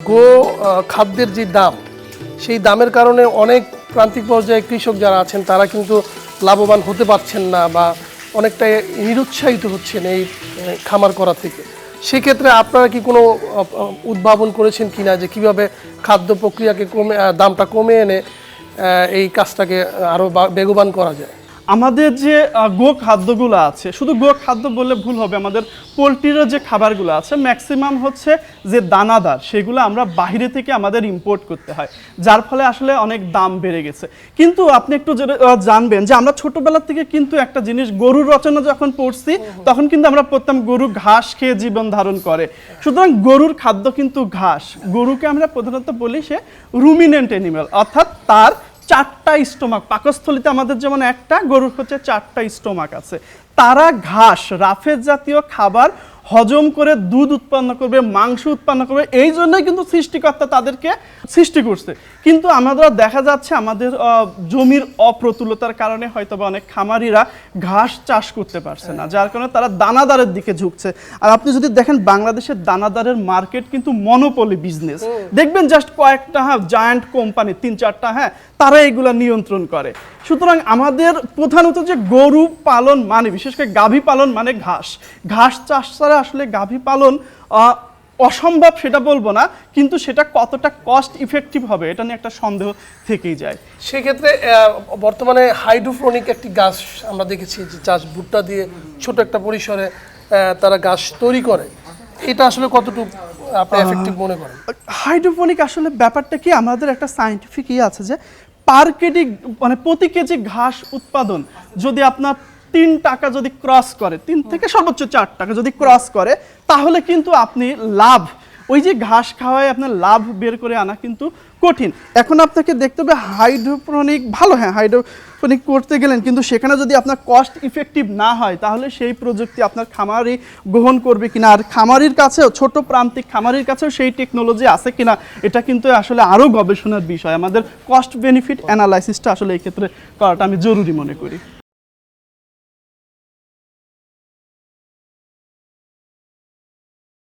গো খাদ্যের যে দাম, সেই দামের কারণে অনেক প্রান্তিক পর্যায়ে কৃষক যারা আছেন, তারা কিন্তু লাভবান হতে পারছেন না বা অনেকটাই নিরুৎসাহিত হচ্ছেন এই খামার করা থেকে। সেক্ষেত্রে আপনারা কি কোনো উদ্ভাবন করেছেন কিনা যে কীভাবে খাদ্য প্রক্রিয়াকে কমে দামটা কমে এনে এই কাজটাকে আরও বেগবান করা যায়? আমাদের যে গো খাদ্যগুলো আছে শুধু গো খাদ্য বললে ভুল হবে আমাদের পোলট্রিরও যে খাবারগুলো আছে ম্যাক্সিমাম হচ্ছে যে দানাদার সেগুলো আমরা বাইরে থেকে আমাদের ইম্পোর্ট করতে হয়। যার ফলে আসলে অনেক দাম বেড়ে গেছে। কিন্তু আপনি একটু জানবেন যে আমরা ছোটবেলা থেকে কিন্তু একটা জিনিস গরুর রচনা যখন পড়ছি তখন কিন্তু আমরা পড়তাম গরু ঘাস খেয়ে জীবন ধারণ করে। সুতরাং গরুর খাদ্য কিন্তু ঘাস। গরুকে আমরা প্রধানত বলি সে রুমিনেন্ট অ্যানিমেল অর্থাৎ তার চারটা স্টোমাক, পাকস্থলিতে আমাদের যেমন একটা, গরুর হচ্ছে চারটা স্টোমাক আছে। তারা ঘাস, রাফের জাতীয় খাবার হজম করে দুধ উৎপন্ন করবে মাংস উৎপন্ন করবে এই জন্যই কিন্তু সৃষ্টিকর্তা তাদেরকে সৃষ্টি করছে। কিন্তু আমাদের দেখা যাচ্ছে আমাদের জমির অপ্রতুলতার কারণে হয়তো বা অনেক খামারিরা ঘাস চাষ করতে পারছে না যার কারণে তারা দানাদারের দিকে ঝুঁকছে। আর আপনি যদি দেখেন বাংলাদেশের দানাদারের মার্কেট কিন্তু মনোপলি বিজনেস দেখবেন জাস্ট কয়েকটা হ্যাঁ জায়ান্ট কোম্পানি তিন চারটা হ্যাঁ তারা এগুলা নিয়ন্ত্রণ করে। সুতরাং আমাদের প্রধানত যে গরু পালন মানে বিশেষ করে গাভী পালন মানে ঘাস। ঘাস চাষ ছাড়া আসলে গাভী পালন অসম্ভব সেটা বলব না কিন্তু সেটা কতটা কস্ট ইফেক্টিভ হবে এটা নিয়ে একটা সন্দেহ থেকেই যায়। সেক্ষেত্রে বর্তমানে হাইড্রোফ্লোনিক একটি গাছ আমরা দেখেছি যে চাষ ভুট্টা দিয়ে ছোট একটা পরিসরে তারা গাছ তৈরি করে। এটা আসলে কতটুকু আপনি এফেক্টিভ মনে করেন? হাইড্রোপনিক আসলে ব্যাপারটা কি আমাদের একটা সাইন্টিফিক ইয়ে আছে যে পার কেজি মানে প্রতি কেজি ঘাস উৎপাদন যদি আপনার তিন টাকা যদি ক্রস করে, তিন থেকে সর্বোচ্চ চার টাকা যদি ক্রস করে, তাহলে কিন্তু আপনি লাভ, ওই যে ঘাস খাওয়ায় আপনার লাভ বের করে আনা কিন্তু কঠিন। এখন আপনাকে দেখতে হবে হাইড্রোপনিক ভালো হ্যাঁ হাইড্রোপনিক করতে গেলেন, কিন্তু সেখানে যদি আপনার কস্ট ইফেক্টিভ না হয়, তাহলে সেই প্রযুক্তি আপনার খামারি গ্রহণ করবে কিনা? আর খামারির কাছেও, ছোট প্রান্তিক খামারির কাছেও সেই টেকনোলজি আছে কিনা? এটা কিন্তু আসলে আরও গবেষণার বিষয়। আমাদের কস্ট বেনিফিট অ্যানালাইসিসটা আসলে এই ক্ষেত্রে করাটা আমি জরুরি মনে করি।